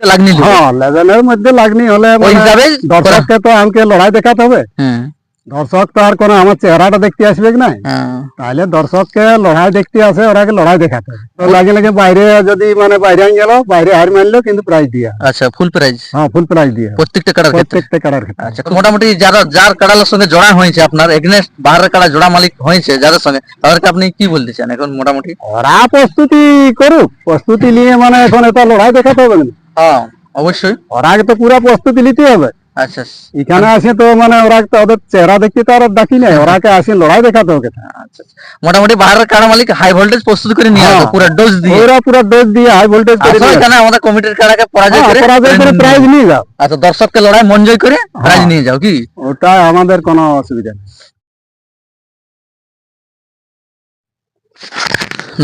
লাগনি হ্যাঁ লেভেলের মধ্যে লাগনি হলে ওই মানে হিসাবে দর্শককে তো আমাকে লড়াই দেখাতে হবে। হ্যাঁ। দর্শক তো আর কোনো আমার চেহারাটা দেখতে আসবে না হ্যাঁ। তাহলে দর্শককে লড়াই দেখতে আসে ওরাকে লড়াই দেখাতে লাগে লাগে বাইরে যদি মানে বাইরে গেল বাইরে হার মানলো কিন্তু প্রাইজ দিয়া। আচ্ছা ফুল প্রাইজ হ্যাঁ ফুল প্রাইজ দিয়া। প্রত্যেকটা কাড়ার প্রত্যেকটা কারার আচ্ছা মোটামুটি যারা যার কাড়ালের সঙ্গে জোড়া হয়েছে আপনার এগনেস্ট বাহারের কাড়া জোড়া মালিক হয়েছে যাদের সঙ্গে তাদেরকে আপনি কি বলতে চান এখন মোটামুটি? ওরা প্রস্তুতি করুক। প্রস্তুতি নিয়ে মানে এখন এটা লড়াই দেখাতে হবে না। হ্যাঁ। অবশ্যই। ওরা আগে তো পুরো প্রস্তুতি নিতে হবে। আচ্ছা। এখানে আসে তো মানে ওরা তো ওদের চেহারা দেখতে তো আর ডাকি নাই। ওরাকে আসে লড়াই দেখাতে হবে। আচ্ছা মোটামুটি বাহারের কাড়া মালিক হাই ভোল্টেজ প্রস্তুত করে নিয়ে আসবে হ্যাঁ। পুরো ডোজ দিয়ে। ওরা পুরো ডোজ দিয়ে হাই ভোল্টেজ করে আসলে এখানে আমাদের কমিটির কাড়াকে পরাজয় হ্যাঁ, করে পরাজয় করে প্রাইজ নিয়ে যাও। আচ্ছা দর্শককে লড়াই মন জয় করে প্রাইজ হ্যাঁ। নিয়ে যাও কি? ওটা আমাদের কোনো অসুবিধা নেই।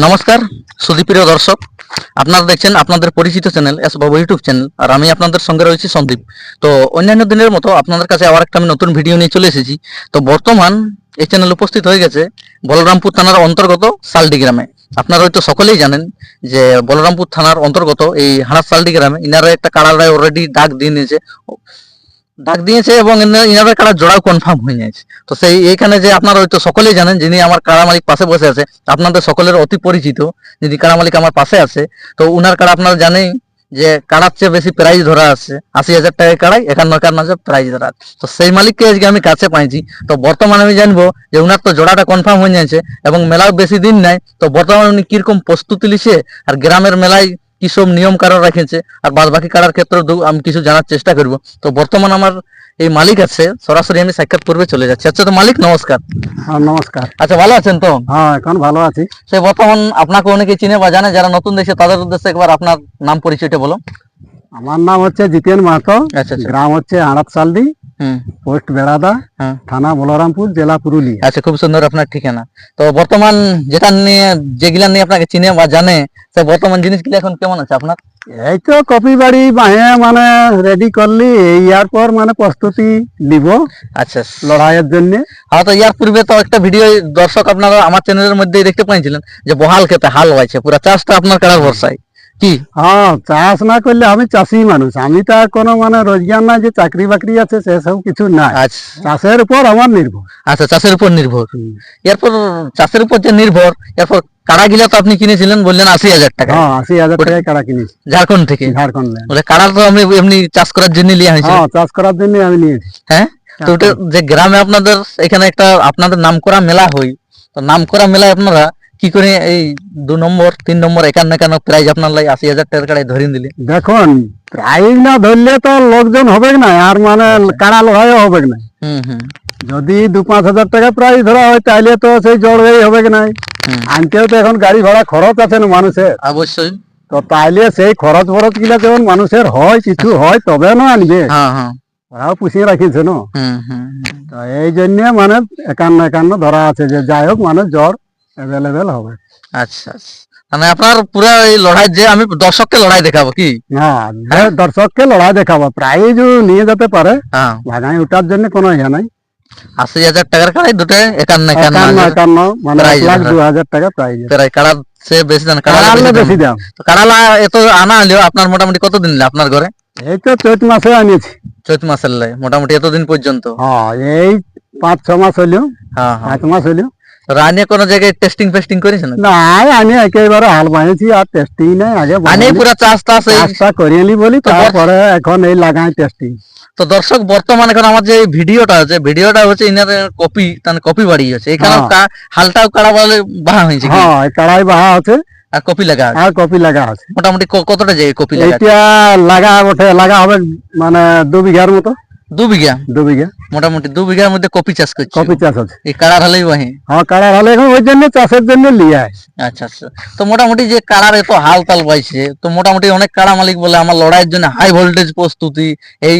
নমস্কার, সুদীপ্রিয় দর্শক। আপনারা দেখছেন আপনাদের পরিচিত channel S Babu YouTube channel, আর আমি আপনাদের সঙ্গে রয়েছি সন্দীপ। তো অন্যান্য দিনের মতো আপনাদের কাছে আবার একটা আমি নতুন ভিডিও নিয়ে চলে এসেছি। তো বর্তমান এই চ্যানেল উপস্থিত হয়ে গেছে বলরামপুর থানার অন্তর্গত সালডি গ্রামে। আপনারা হয়তো সকলেই জানেন যে বলরামপুর থানার অন্তর্গত এই হাড়ার সালডি গ্রামে, ইনারা একটা কাড়ারায় অলরেডি ডাক দিয়ে নিয়েছে। ডাক দিয়েছে এবং ইনা- ইনারা কাড়া জোড়াও কনফার্ম হয়ে গেছে। তো সেই, এইখানে যে আপনারা হয়তো সকলেই জানেন, যিনি আমার কাড়া মালিক পাশে বসে আছে, আপনাদের সকলের অতি পরিচিত, যিনি কারা মালিক আমার পাশে আছে, তো উনার কাড়া আপনারা জানেন যে কাড়ার চেয়ে বেশি প্রাইজ ধরা আছে, আশি হাজার টাকায় কাড়াই একান্ন একান্ন হাজার প্রাইজ ধরা আছে। তো সেই মালিককে আজকে আমি কাছে পাইছি। তো বর্তমানে আমি জানব যে উনার তো জোড়াটা কনফার্ম হয়ে যাচ্ছে এবং মেলাও বেশি দিন নাই, তো বর্তমানে উনি কীরকম প্রস্তুতি লিছে আর গ্রামের মেলায় কি সব নিয়ম কারণ রাখেছে আর বাদ বাকি কারার ক্ষেত্রে আমি কিছু জানার চেষ্টা করব। তো বর্তমান আমার এই মালিক আছে সরাসরি আমি সাক্ষাৎ করবে চলে যাচ্ছি। আচ্ছা তো মালিক নমস্কার। হ্যাঁ নমস্কার। আচ্ছা ভালো আছেন তো? হ্যাঁ এখন ভালো আছি। সে বর্তমান আপনাকে অনেকে চিনে বা জানে যারা নতুন দেখছে তাদের উদ্দেশ্যে একবার আপনার নাম পরিচয়টা বলো। আমার নাম হচ্ছে জিতেন মাহাতো আচ্ছা আচ্ছা। গ্রাম হচ্ছে আড়াত সালডি হুম পোস্ট বেড়াদা থানা বলরামপুর জেলা পুরুলিয়া। আচ্ছা খুব সুন্দর আপনার ঠিকানা। তো বর্তমান যেটা নিয়ে যেগুলা নিয়ে আপনাকে চিনে বা জানে সে বর্তমান জিনিসগুলো এখন কেমন আছে আপনার? এই তো কপি বাড়ি বাহে মানে রেডি করলি ইয়ার পর মানে প্রস্তুতি নিব আচ্ছা। লড়াইয়ের জন্য। হ্যাঁ তো ইয়ার পূর্বে তো একটা ভিডিও দর্শক আপনারা আমার চ্যানেলের মধ্যেই দেখতে পাইছিলেন যে বহাল খেতে হাল হয়েছে পুরো চাষটা আপনার কারার ভরসায়। কি? হ্যাঁ চাষ না করলে আমি চাষি মানুষ আমি তো আর কোনো মানে রোজগার নাই যে চাকরি বাকরি আছে সেসব কিছু নাই আচ্ছা চাষের উপর আমার নির্ভর আচ্ছা চাষের উপর নির্ভর এরপর চাষের উপর যে নির্ভর এরপর কাড়া গিলা তো আপনি কিনেছিলেন বললেন আশি হাজার টাকা। হ্যাঁ আশি হাজার টাকায় কাড়া কিনেছি। ঝাড়খণ্ড থেকে? ঝাড়খণ্ড land। বলে কাড়া তো আমি এমনি চাষ করার জন্য লিয়া হয়েছিল হ্যাঁ চাষ করার জন্য আমি নিয়েছি হ্যাঁ? তো ওটা যে গ্রামে আপনাদের এখানে একটা আপনাদের নামকরা মেলা হয় তো নামকরা মেলায় আপনারা কি করে এই দু নম্বর তিন নম্বর একান্ন একান্ন প্রাইজ আপনার লাই আশি হাজার টাকার কাড়াই ধরিয়ে দিলে। দেখুন প্রাইজ না ধরলে তো লোকজন হবে না আর মানে কাড়া লড়াইও হবে না যদি দু পাঁচ হাজার টাকা প্রাইজ ধরা হয় তাইলে তো সেই জড়বেই হবে না আনতেও তো এখন গাড়ি ভাড়া খরচ আছে না মানুষের। অবশ্যই। তো তাইলে সেই খরচ ফরচগুলা যখন মানুষের হয় কিছু হয় তবে না আনবে। হ্যাঁ হ্যাঁ। ওরাও পুষিয়ে রাখিছে না। তো এই জন্য মানে একান্ন একান্ন ধরা আছে যে যাই হোক মানে জ্বর অ্যাভেলেবেল হবে। আচ্ছা আচ্ছা। মানে আপনার পুরো এই লড়াই যে আমি দর্শককে লড়াই দেখাবো কি? হ্যাঁ? দর্শককে লড়াই দেখাবো। প্রাইজ নিয়ে যেতে পারে। হ্যাঁ। ভাগাই ওঠার জন্য কোনো ইয়ে নাই। আশি হাজার টাকার কাড়াই দুটো একান্ন একান্ন একান্ন মানে এক লাখ ধরা। দু হাজার টাকা প্রাইজ প্রায় কাড়া সে বেশি দাম কাড়া বেশি দাম তো কাড়ালা এত আনা হলেও আপনার মোটামুটি কতদিন নিলে আপনার ঘরে? এই তো চৈত মাসে আনিয়েছি। চৈত মাসের লাই মোটামুটি এতদিন পর্যন্ত। হ্যাঁ এই পাঁচ ছ মাস হইল হ্যাঁ হ্যাঁ। পাঁচ মাস হইল তো রানে কোনো জায়গায় টেস্টিং ফেস্টিং করেছেন নাই আমি একেবারে হাল বানিয়েছি আর টেস্টিং নাই আগে আনে পুরো চাষ টাস চাষটা করিয়ে নি বলি তারপরে এখন এই লাগাই টেস্টিং তো দর্শক বর্তমান এখন আমার যে ভিডিওটা আছে ভিডিওটা হচ্ছে ইনাদের কপি তার কপি বাড়ি আছে। এখানে হ্যাঁ। হালটাও কাড়া বলে বাহা হয়েছে হ্যাঁ কড়াই বাহা আছে। আর কপি লাগা আছে। আর কপি লাগা আছে। মোটামুটি কতটা জায়গায় কপি লাগা? এইটা লাগা বটে লাগা হবে মানে দু বিঘার মতো। দু বিঘা? দু বিঘা। মোটামুটি দু বিঘার মধ্যে কপি চাষ করছে? কপি চাষ আছে। এই কাড়ার হলেই বাহি? হ্যাঁ কাড়া হলে এখন ওই জন্য চাষের জন্য লিয়ে আচ্ছা আচ্ছা। তো মোটামুটি যে কাড়ার এত হাল তাল পাইছে তো মোটামুটি অনেক কাড়া মালিক বলে আমার লড়াইয়ের জন্য হাই ভোল্টেজ প্রস্তুতি এই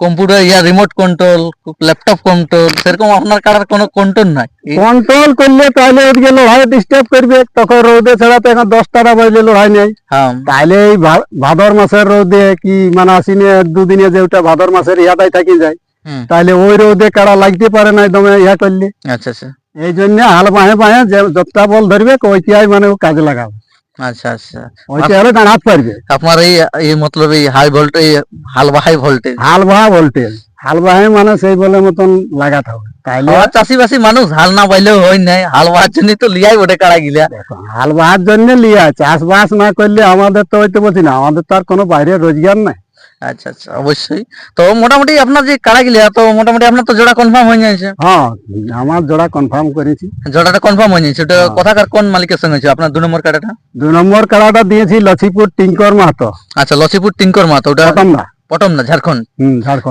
কম্পিউটার ইয়া রিমোট কন্ট্রোল ল্যাপটপ কন্ট্রোল সেরকম আপনার কাড়ার কোনো কন্ট্রোল নাই। কন্ট্রোল করলে তাহলে ওদিকে লড়াই ডিস্টার্ব করবে তখন রোদে ছাড়া তো এখন দশটাটা বাজলে লড়াই নেই। হ্যাঁ। তাইলে এই ভাদর মাসের রোদে কি মানে আশ্বিনে দুদিনে যে ওটা ভাদর মাসের ইয়াটাই থাকি যায়। তাইলে ওই রোদে কাড়া লাগতে পারে না দমে ইয়া করলে। আচ্ছা আচ্ছা। এই জন্য হাল বাহে বাহে যে যতটা বল ধরবে ওইটাই মানে কাজে লাগাবে। আচ্ছা আচ্ছা। ওইটা হলে দাঁড়াতে পারবে। আপনার এই এই মতলব এই হাই ভোল্টেজ হালবা হাই ভোল্টেজ হাল বাহা ভোল্টেজ হাল বাহে মানে সেই বলে মতন লাগাতে হবে। তাইলে চাষিবাসী মানুষ হাল না পাইলেও হয় নাই। হাল জন্য তো লিয়াই বটে কাড়া গিলা। দেখো, হাল বাহার জন্য লিয়া চাষবাস না করলে আমাদের তো হইতে বলছি না। আমাদের তো আর কোনো বাইরে রোজগার নাই। আচ্ছা আচ্ছা অবশ্যই। তো মোটামুটি আপনার যে কাড়া গিলা তো মোটামুটি আপনার তো জোড়া কনফার্ম হয়ে যাচ্ছে হ্যাঁ আমার জোড়া কনফার্ম করেছি। জোড়াটা কনফার্ম হয়ে যাচ্ছে ওটা হ্যাঁ। কথাকার কোন মালিকের সঙ্গে হয়েছে? আপনার দু নম্বর কাড়াটা? দু নম্বর কাড়াটা দিয়েছি লছিপুর টিঙ্কর মাহাতো। আচ্ছা লছিপুর টিঙ্কর মাহাতো। ওটা পটম না ঝাড়খণ্ড।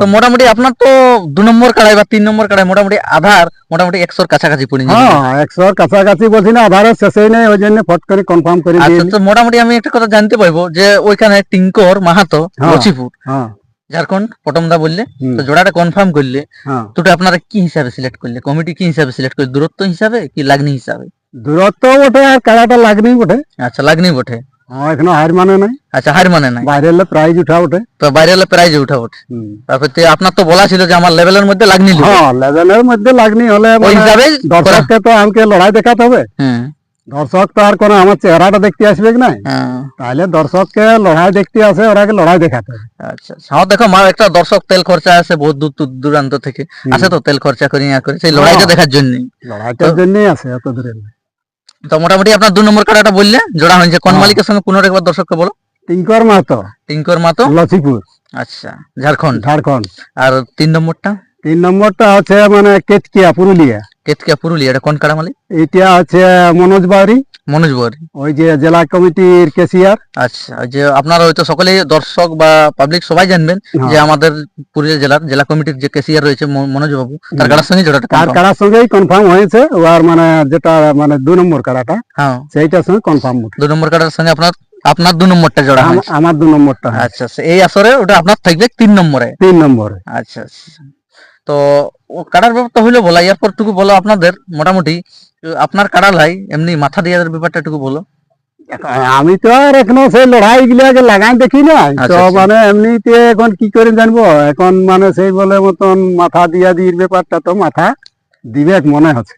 তো মোটামুটি আপনার তো দু নম্বর কাড়াই বা তিন নম্বর কাড়াই মোটামুটি আধার মোটামুটি একশোর কাছাকাছি পড়ে হ্যাঁ একশোর কাছাকাছি বলছি না আধারের শেষেই নেই ওই জন্য ফট করে কনফার্ম করে আচ্ছা তো মোটামুটি আমি একটা কথা জানতে পারব যে ওইখানে টিঙ্কর মাহাতো হ্যাঁ। লচিপুর হ্যাঁ। ঝাড়খণ্ড পটমদা বললে তো জোড়াটা কনফার্ম করলে তো ওটা আপনারা কি হিসাবে সিলেক্ট করলে কমিটি কি হিসাবে সিলেক্ট করলে দূরত্ব হিসাবে কি লাগনি হিসাবে? দূরত্ব বটে আর কাড়াটা লাগনি বটে। আচ্ছা লাগনি বটে। হ্যাঁ এখনও হার মানে নাই। আচ্ছা হার মানে নাই। বাইরে এলে প্রাইজ উঠা। ওঠে তো বাইরে হলে প্রাইজে উঠা। ওঠে তারপর তো আপনার তো বলা ছিল যে আমার লেভেলের মধ্যে লাগনি হ্যাঁ লেভেলের মধ্যে লাগনি হলে ওই হিসাবে দর্শককে তো আমাকে লড়াই দেখাতে হবে। হুম। দর্শক তো আর কোনো আমার চেহারাটা দেখতে আসবে কি হ্যাঁ, তাহলে দর্শককে লড়াই দেখতে আসে ওরাকে লড়াই দেখাতে আচ্ছা আচ্ছা। হ্যাঁ দেখো মা একটা দর্শক তেল খরচা আছে বহুত দূর দূর দূরান্ত থেকে। আছে তো তেল খরচা করি সেই লড়াইটা। দেখার জন্য লড়াইটার জন্যই আছে এত দূরে তো মোটামুটি আপনার দু নম্বর কাটাটা বললে জোড়া হয়েছে। কোন হ্যাঁ। মালিকের সঙ্গে পুনর একবার দর্শককে বলো? টিঙ্কর মাতো টিঙ্কর মাতো লক্ষীপুর আচ্ছা ঝাড়খণ্ড। ঝাড়খণ্ড। আর তিন নম্বরটা? তিন নম্বরটা আছে মানে কেতকিয়া পুরুলিয়া। কেতকিয়া পুরুলিয়া। এটা কোন কাড়া মালিক? এটা আছে মনোজ বাউরি। মনোজ বৌরি। ওই যে জেলা কমিটির কেসিয়ার আচ্ছা যে আপনারা হয়তো সকলেই দর্শক বা পাবলিক সবাই জানবেন হ্যাঁ। যে আমাদের পুরুলিয়া জেলার জেলা কমিটির যে কেসিয়ার রয়েছে মনোজ বাবু তার। কাড়ার সঙ্গে জোড়াটা তার। কাড়ার সঙ্গেই কনফার্ম হয়েছে ওর মানে যেটা মানে দু নম্বর কাড়াটা হ্যাঁ। সেইটার সঙ্গে কনফার্ম দু নম্বর কাটার সঙ্গে আপনার আপনার দু নম্বরটা জোড়া আমার দু নম্বরটা আচ্ছা আচ্ছা এই আসরে ওটা আপনার থাকবে তিন নম্বরে। তিন নম্বরে। আচ্ছা আচ্ছা। তো কাটার ব্যাপারটা হইল বলা এরপর টুকু বলো আপনাদের মোটামুটি আপনার কাটা লাই এমনি মাথা দিয়ে ব্যাপারটা টুকু বলো। আমি তো আর এখনও সেই লড়াই গুলাকে লাগাই দেখি না আচ্ছা, তো আচ্ছা। মানে এমনিতে এখন কি করে জানব? এখন মানে সেই বলে মতন মাথা দিয়া দিয়ে ব্যাপারটা তো মাথা দিবে মনে হচ্ছে।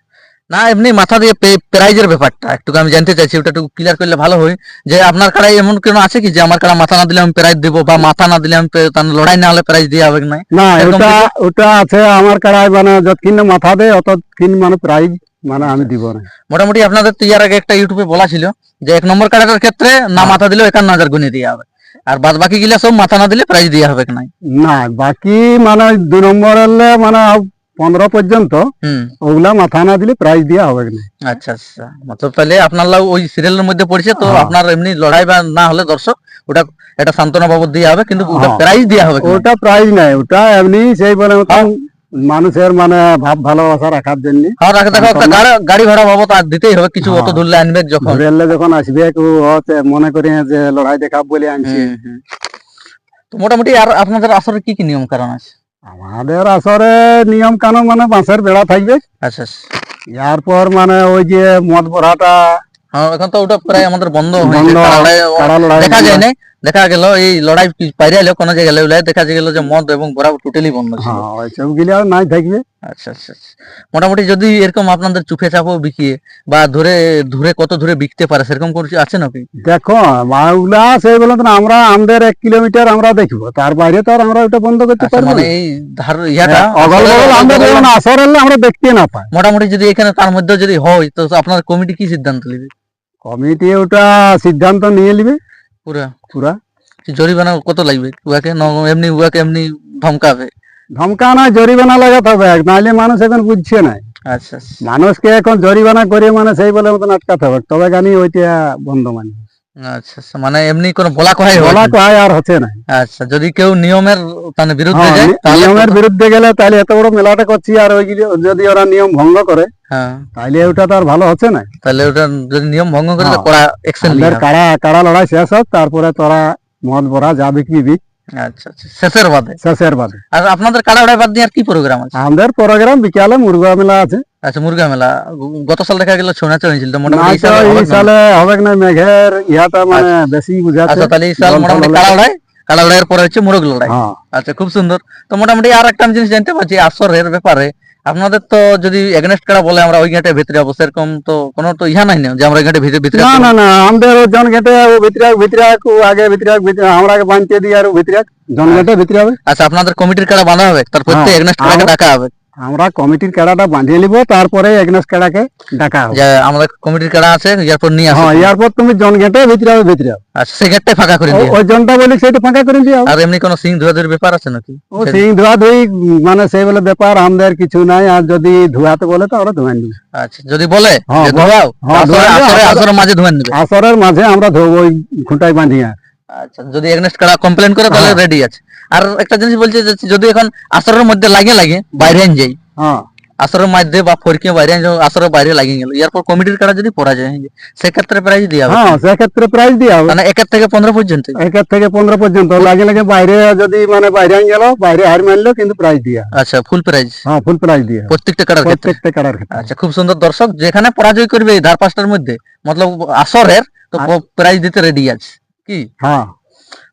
না এমনি মাথা দিয়ে প্রাইজের ব্যাপারটা। একটু আমি জানতে চাইছি ওটা একটু ক্লিয়ার করলে ভালো হয়। যে আপনার কাড়াই এমন কেন আছে কি যে আমার কাড়া মাথা না দিলে আমি প্রাইজ দেবো বা মাথা না দিলে আমি লড়াই না হলে প্রাইজ দিয়ে হবে না না ওটা ওটা আছে আমার কাড়াই মানে যতক্ষণ মাথা দেয় অতক্ষণ মানে প্রাইজ মানে আমি দিব না। মোটামুটি আপনাদের তো ইয়ার আগে একটা ইউটিউবে বলা ছিল যে এক নম্বর কাড়াটার ক্ষেত্রে না হ্যাঁ। মাথা দিলেও একান্ন হাজার গুণে দেওয়া হবে। আর বাদ বাকি গিলা সব মাথা না দিলে প্রাইজ দেওয়া হবে না না বাকি মানে দু নম্বর হলে মানে পনেরো পর্যন্ত ওগুলা মাথা না দিলে প্রাইজ দেওয়া হবে না। আচ্ছা আচ্ছা। মতলব তাহলে আপনার ওই সিরিয়ালের মধ্যে পড়ছে তো হ্যাঁ। আপনার এমনি লড়াই বা না হলে দর্শক ওটা এটা সান্ত্বনা বাবদ দেওয়া হবে কিন্তু ওটা হ্যাঁ। প্রাইজ দেওয়া হবে ওটা প্রাইজ নাই ওটা এমনি সেই বলে মানুষের মানে ভাব ভালোবাসা রাখার জন্য। আর রাখে দেখো একটা গাড়ি- ভাড়া বাবদ আর দিতেই হবে কিছু অত হ্যাঁ। দূরলে আনবে যখন। ঘুরে যখন আসবে মনে করি যে লড়াই দেখাব বলে আনছি। তো মোটামুটি আর আপনাদের আসলে কি কি নিয়ম কারণ আছে? আমাদের আসরে নিয়ম কানুন মানে বাঁশের বেড়া থাকবে আচ্ছা আচ্ছা। এরপর মানে ওই যে মদ ভরাটা হ্যাঁ এখন তো ওটা প্রায় আমাদের বন্ধ হয়ে দেখা যায় না দেখা গেল এই লড়াই পাইরে এলো কোনো জায়গায় লড়াই দেখা গেল যে মদ এবং বরাবর টোটালি বন্ধ ছিল। হ্যাঁ আর নাই থাকবে। আচ্ছা আচ্ছা আচ্ছা। মোটামুটি যদি এরকম আপনাদের চুপে চাপও বিকিয়ে বা ধরে ধরে কত ধরে বিকতে পারে সেরকম কিছু আছে নাকি? দেখো বাউলা সেই আমরা আমাদের এক কিলোমিটার আমরা দেখব তার বাইরে তো আর আমরা ওটা বন্ধ করতে আচ্ছা, পারব মানে এই ধার ইয়াটা হ্যাঁ, অগল বগল আমরা যেমন আসর এলে আমরা দেখতে না পাই। মোটামুটি যদি এখানে তার মধ্যে যদি হয় তো আপনার কমিটি কি সিদ্ধান্ত নেবে? কমিটি ওটা সিদ্ধান্ত নিয়ে নিবে। পুরা। পুরা? জরিমানা কত লাগবে? উহাকে এমনি উহাকে এমনি ধমকাবে ধমকানা জরিমানা লাগাতে হবে নাহলে মানুষ এখন বুঝছে না। আচ্ছা আচ্ছা। মানুষকে এখন জরিমানা করে মানে সেই বলে মতন আটকাতে হবে। তবে জানি ওইটা বন্ধ মানে। আচ্ছা আচ্ছা মানে এমনি কোনো বলা কথাই বলা না। আর হচ্ছে না। আচ্ছা যদি কেউ নিয়মের মানে বিরুদ্ধে হ্যাঁ, যায় নিয়মের বিরুদ্ধে গেলে তাহলে এত বড় মেলাটা করছি আর ওইগুলি যদি ওরা নিয়ম ভঙ্গ করে হ্যাঁ। তাহলে ওটা তো আর ভালো হচ্ছে না। তাহলে ওটা যদি নিয়ম ভঙ্গ করে হ্যাঁ। কড়া অ্যাকশন লড়াই শেষ হোক তারপরে তোরা মদ ভরা যা বিক্রি বিক আচ্ছা আচ্ছা শেষের বাদে। শেষের বাদে। আর আপনাদের কাড়া বাদ দিয়ে আর কি প্রোগ্রাম আছে? আমাদের প্রোগ্রাম বিকালে মুরগা মেলা আছে। আচ্ছা মুরগা মেলা। গত সাল দেখা গেল ছৌ নাচ হয়েছিল তো মোটামুটি এই সালে এই সালে হবে না মেঘের ইহাটা মানে বেশি বুঝাচ্ছে। আচ্ছা তাহলে এই সাল মোটামুটি কাড়া লড়াই? কাড়া লড়াইয়ের পরে হচ্ছে মুরগ লড়াই। হ্যাঁ। আচ্ছা খুব সুন্দর। তো মোটামুটি আর একটা জিনিস জানতে পারছি আসরের ব্যাপারে। আপনাদের তো যদি এগনেস্ট করা বলে আমরা ওই ভিতরে যাব সেরকম তো কোনো তো ইহা নাই না যে আমরা ভিতরে ভিতরে না না না আমাদের জন ভিতরে ভিতরে আগে ভিতরে ভিতরে আমরা দিই আর ভিতরে জন ভিতরে হবে আচ্ছা আপনাদের কমিটির কাড়া বাঁধা হবে? তারপর হ্যাঁ, এগনেস্ট কাড়াকে ডাকা হবে। আমরা কমিটির কেড়াটা বাঁধিয়ে নিব তারপরে এগনেস কেড়াকে ডাকা হবে। যে আমাদের কমিটির কাড়া আছে এরপর নিয়ে আসে। হ্যাঁ এরপর তুমি জন গেটে ভিতরে হবে ভিতরে। আচ্ছা সেই গেটটাই ফাঁকা করে ও- দিয়ে ওই জনটা বলি সেটা ফাঁকা করে হবে। আর এমনি কোনো সিং ধুয়া ধুয়ের ব্যাপার আছে নাকি? ও সিং ধোয়া ধুই মানে সেই বলে ব্যাপার আমাদের কিছু নাই আর যদি ধোয়াতে বলে তো আমরা ধোয়া নিব আচ্ছা যদি বলে হ্যাঁ, যে ধোয়াও হ্যাঁ, ধোয়া আসরের মাঝে ধোয়া নেবে আসরের মাঝে আমরা ধোবো ওই খুঁটায় বাঁধিয়ে। আচ্ছা যদি এগনেস্ট কাড়া কমপ্লেন করে তাহলে হ্যাঁ। রেডি আছে। আর একটা জিনিস বলছে যে যদি এখন আসরের মধ্যে লাগে লাগে বাইরে যাই। হ্যাঁ। আসরের মধ্যে বা ফরকে বাইরে আসরের বাইরে লাগিয়ে গেল। এরপর কমিটির কাড়া যদি পড়া যায় সেক্ষেত্রে প্রাইজ দিয়ে হবে। হ্যাঁ সেক্ষেত্রে প্রাইজ দিয়ে হবে। মানে একের থেকে পনেরো পর্যন্ত। একের থেকে পনেরো পর্যন্ত। লাগে লাগে বাইরে যদি মানে বাইরে গেল বাইরে হার মারলো কিন্তু প্রাইজ দিয়া। আচ্ছা ফুল প্রাইজ হ্যাঁ ফুল প্রাইজ দিয়া। প্রত্যেকটা ক্ষেত্রে। প্রত্যেকটা কারার আচ্ছা খুব সুন্দর। দর্শক যেখানে পরাজয় করবে ধার পাঁচটার মধ্যে মতলব আসরের তো প্রাইজ দিতে রেডি আছে। কি? হ্যাঁ।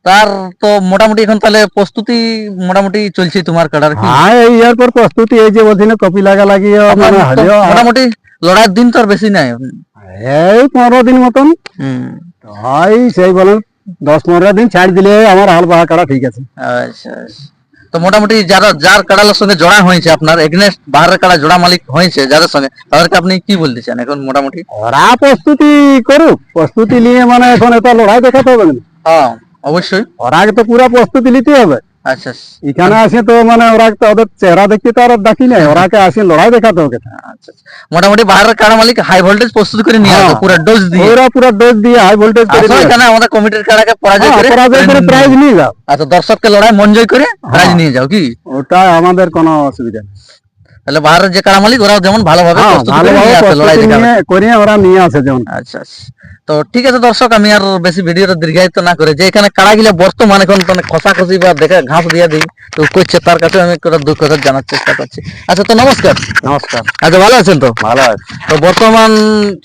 তার তো মোটামুটি এখন তাহলে প্রস্তুতি মোটামুটি চলছে তোমার কাটার কি? হ্যাঁ এই ইয়ার পর প্রস্তুতি এই যে বলছি না কপি লাগা লাগিয়ে মানে মোটামুটি লড়ার দিন তো আর বেশি নাই। এই পনেরো দিন মতন। হম। হয় সেই বলেন দশ পনেরো দিন ছাড় দিলে আমার হাল বাহা কাটা ঠিক আছে। আচ্ছা আচ্ছা। তো মোটামুটি যারা যার কাড়ালের সঙ্গে জোড়া হয়েছে আপনার এগনেস্ট বাহারের কাড়া জোড়া মালিক হয়েছে যাদের সঙ্গে তাদেরকে আপনি কি বলতে চান এখন মোটামুটি? ওরা প্রস্তুতি করুক প্রস্তুতি নিয়ে মানে এখন এটা লড়াই দেখাতে হবে না হ্যাঁ অবশ্যই। ওরা তো পুরো প্রস্তুতি নিতে হবে। আচ্ছা। এখানে আসে তো মানে ওরা তো ওদের চেহারা দেখতে তো আর দেখি নাই ওরাকে আসে লড়াই দেখাতে ওকে আচ্ছা আচ্ছা। মোটামুটি বাইরের মালিক হাই ভোল্টেজ প্রস্তুত করে নিয়ে আসবে হ্যাঁ। পুরো ডোজ দিয়ে। ওরা পুরো ডোজ দিয়ে হাই ভোল্টেজ করে দিয়ে এখানে আমাদের কমিটির পরাজয় হ্যাঁ, করে পরাজয় করে প্রাইজ নিয়ে যাও। আচ্ছা দর্শককে লড়াই মন জয় করে প্রাইজ হ্যাঁ। নিয়ে যাও কি? ওটা আমাদের কোনো অসুবিধা নেই। তাহলে বাহারের যে কাড়া মালিক ওরাও যেমন ভালোভাবে হ্যাঁ, করে করে ওরা নিয়ে আসে যেমন। আচ্ছা আচ্ছা। তো ঠিক আছে দর্শক আমি আর বেশি ভিডিওটা দীর্ঘায়িত না করে যে এখানে কাড়া গিলা বর্তমান এখন মানে খসাখসি বা দেখে ঘাস দিয়ে দিই তো করছে তার কাছে আমি একটা দুই কথা জানার চেষ্টা করছি। আচ্ছা তো নমস্কার। নমস্কার। আচ্ছা ভালো আছেন তো? ভালো আছে। তো বর্তমান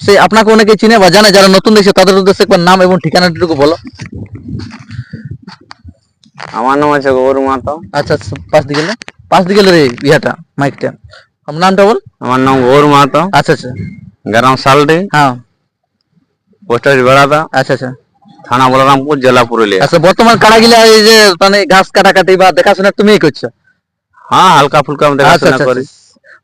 সেই আপনাকে অনেকে চিনে বা জানে যারা নতুন দেখছে তাদের উদ্দেশ্যে একবার নাম এবং ঠিকানাটুকু বলো। আমার নাম আছে গৌর মাতো আচ্ছা আচ্ছা পাঁচ দিকে পাঁচ দিকে রে ইহাটা মাইকটা। আপনার নামটা বল? আমার নাম গৌর মাতো আচ্ছা আচ্ছা। গ্রাম সালডি। হ্যাঁ। পোস্ট অফিস বেড়াদা আচ্ছা আচ্ছা। থানা বলরামপুর জেলা পুরুলিয়া। আচ্ছা বর্তমান কাড়া গিলা এই যে মানে ঘাস কাটাকাটি বা দেখাশোনা তুমিই করছ? হ্যাঁ হালকা ফুলকা আমি আচ্ছা দেখাশোনা আচ্ছা করি।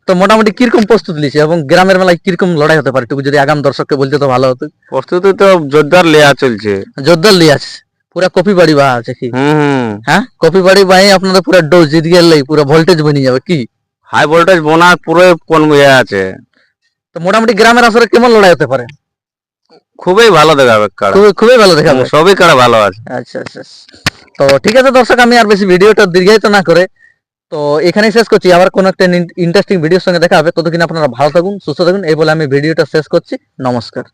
তো মোটামুটি কীরকম প্রস্তুত নিয়েছে এবং গ্রামের মেলায় কীরকম লড়াই হতে পারে? তুমি যদি আগাম দর্শককে বলতে তো ভালো হতো। প্রস্তুতি তো জোরদার লেয়া চলছে। জোরদার লিয়ে আছে। পুরা কপি বাড়ি বা আছে কি হ্যাঁ কপি বাড়ি বাই আপনাদের পুরো ডোজ জিত গেলেই পুরো ভোল্টেজ বনে যাবে কি হাই ভোল্টেজ বোনা পুরো কোন ইয়ে আছে তো মোটামুটি গ্রামের আসরে কেমন লড়াই হতে পারে খুবই ভালো দেখাবে খুবই খুবই ভালো দেখাবে সবই কাড়া ভালো আছে আচ্ছা আচ্ছা। তো ঠিক আছে দর্শক আমি আর বেশি ভিডিওটা দীর্ঘায়িত না করে তো এখানেই শেষ করছি আবার কোনো একটা ইন্টারেস্টিং ভিডিওর সঙ্গে দেখা হবে ততক্ষণ আপনারা ভালো থাকুন সুস্থ থাকুন এই বলে আমি ভিডিওটা শেষ করছি নমস্কার